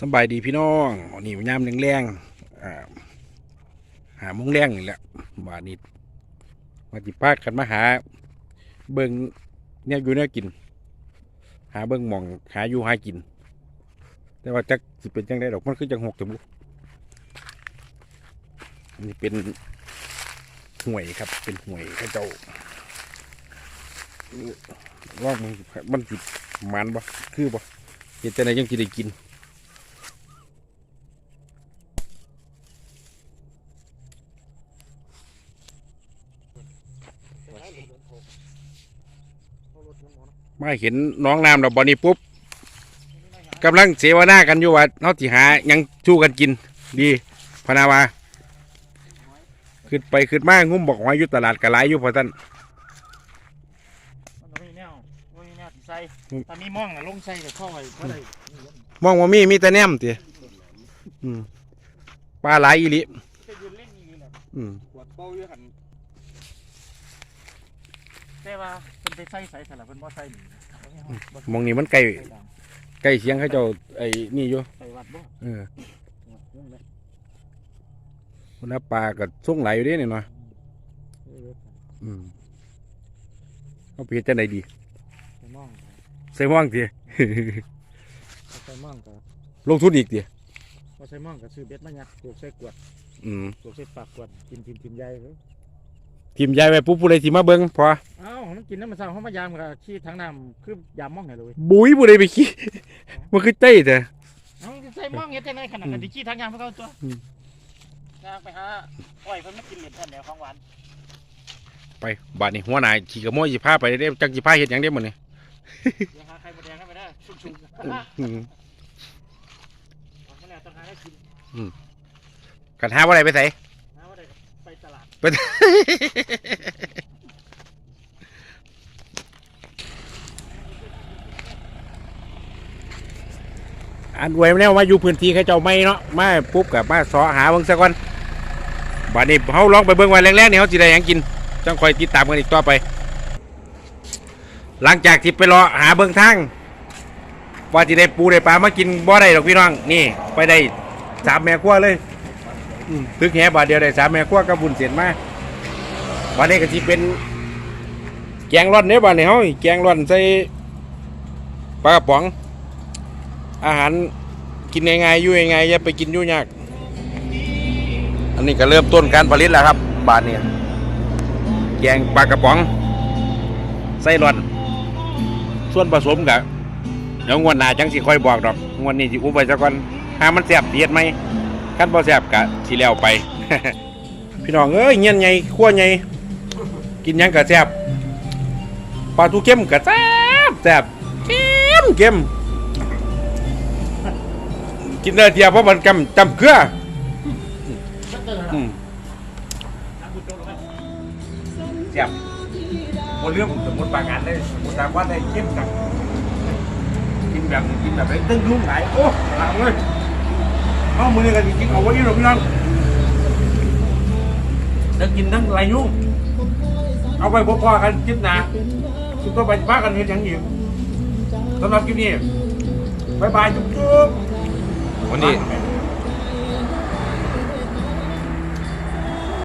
สบายดีพี่น้องนนี้ยามแรงๆหามุ้งแรงนี่แหละบานี้มาจิพากันมาหา เบิงเนี่ยอยู่เนี่ยกิน หาเบิงหมองหาอยู่หากิน แต่ว่าจักสิเป็นจังได้ดอกมันคือจังหกจมูกอันนี้เป็นห่วยครับ เป็นห่วยข้าเจ้าว่ามันมันจุดมันบ่คือบ่เห็นแต่ไหนยังจะได้กิน มาเห็นน้องน้ำดอกบอนี่ปุ๊บกำลังเสวนากันอยู่ว่าเขาสิหาหยังชูกันกิน ดีพะนาวาขึ้นไปขึ้นมางุ่มบอกว่าอยู่ตลาดกะไรอยู่พอท่านมันบ่มีแนวบ่มีแนวสิใส่ถ้ามีม่องน่ะลงใส่ก็เข้าไว้บ่ได้มองว่ามีมีแต่แนมเตียอืมปลาไหลายอีหลิจะยืนเล่นอยู่นี่แหละอืมปวดเป้าอยู่หั่น แต่ว่าเพิ่นไปใส่ใส่สลับเพิ่นบ่ใส่นี่บ่มองนี่มันใกล้ใส่ดำใกล้เสียงเขาเจ้าไอ้นี่อยู่ใส่วัดบ่เออนั่นแหละคนน้าปลากับส่งไหลอยู่เด้นี่เนาะเอออืมเอาไปเฮ็ดจังไดดีใส่ม่องใส่ม่วงเตียใส่ม่องก็ลงทุนอีกเตียบ่ใส่ม่องก็ซื้อเบ็ดมายัดปลูกใส่กวดอืม ปลูกใส่ปากกวดกินกินกินใหญ่เลย ทีมยายไปปุ๊บผู้ใดสิมาเบิ่งพอเอ้ามันกินน้ำมันเศร้าเฮามายามก็ขี้ทางน้ำคือยามม่องให้เลยบุ้ยผู้ใดไปขี้มันคือเต้แต่เอ้าใส่ม่องเฮ็ดจังได๋ขนาดนั้นสิขี้ทางยามเพิ่นก็เอาตัวอืมย่างไปหาอ้อยเพิ่นมากินเหรียญแทนแนวของหวานไปบาดนี้หัวหน้าขี่กระโมยสิพาไปได้จักสิพาเฮ็ดหยังได้หมดนี่เดี๋ยวหาไข่มดแดงให้ไปได้ชุ่มๆอืมเอาไปแล้วต้องหาให้กินกันหาบ่ได้ไปไสนะว่าได้ไป ตลาดอันอวยแนวมาอยู่พื้นที่เขาเจ้าไม่เนาะมาปุ๊บกับมาสอหาเบิ่งซะก่อนบาดนี้เฮาลองไปเบิ่งไว้แรกๆนี่เฮาสิได้หยังกินจังคอยติดตามกันอีกต่อไป หลังจากที่ไปรอหาเบิ่งทางว่าสิได้ปูได้ปลามากินบ่ได้ดอกพี่น้องนี่ ไปได้สามแม่ครัวเลย อืมตึกแหบาทเดียวได้สามแม่ครัวกับบุญเสียนมาบาดนี้ก็สิเป็น แกงร่อนเด้อบาดนี้เฮาแกงร่อนใส่ปลากระป๋อง อาหารกินง่ายๆอยู่ง่ายๆอย่าไปกินยุ่ยากอันนี้ก็เริ่มต้นการผลิตแล้วครับ บาทนี้แกงปลากระป๋องไส้ร่อนส่วนผสมกับเดี๋ยวงวดหน้าจังสิค่อยบอกดอกงวดนี้สิอุบไปซะก่อนหามันแซ่บเสียดไหม คันบ่แซ่บกะสิแล้วไป พี่น้องเอ้ยเงี้ยนใหญ่ขั้วใหญ่กินหยังกะแซ่บปลาทูเข้มกะแซ่บแซ่บเข้มเข้มกินได้เทียวเพราะมันจำจำเกลืออืมเสียบหมดเรื่องสมมติบางงานได้สมมติบางวันได้เข้มจังกินแบบกินแบบได้ตึ้งรุ่งไหลายโอ้หลังเลย เอามือกันจริงๆเอาไว้นี่หรอกพี่น้องแล้วกินทั้งไรยุ่งเอาไปพบพ่อกันคลิปหนาคุณต้องไปบ้ากันเห็นอย่างอื่นสำหรับคลิปนี้บายบายจุ๊บๆวันนี้ Bye.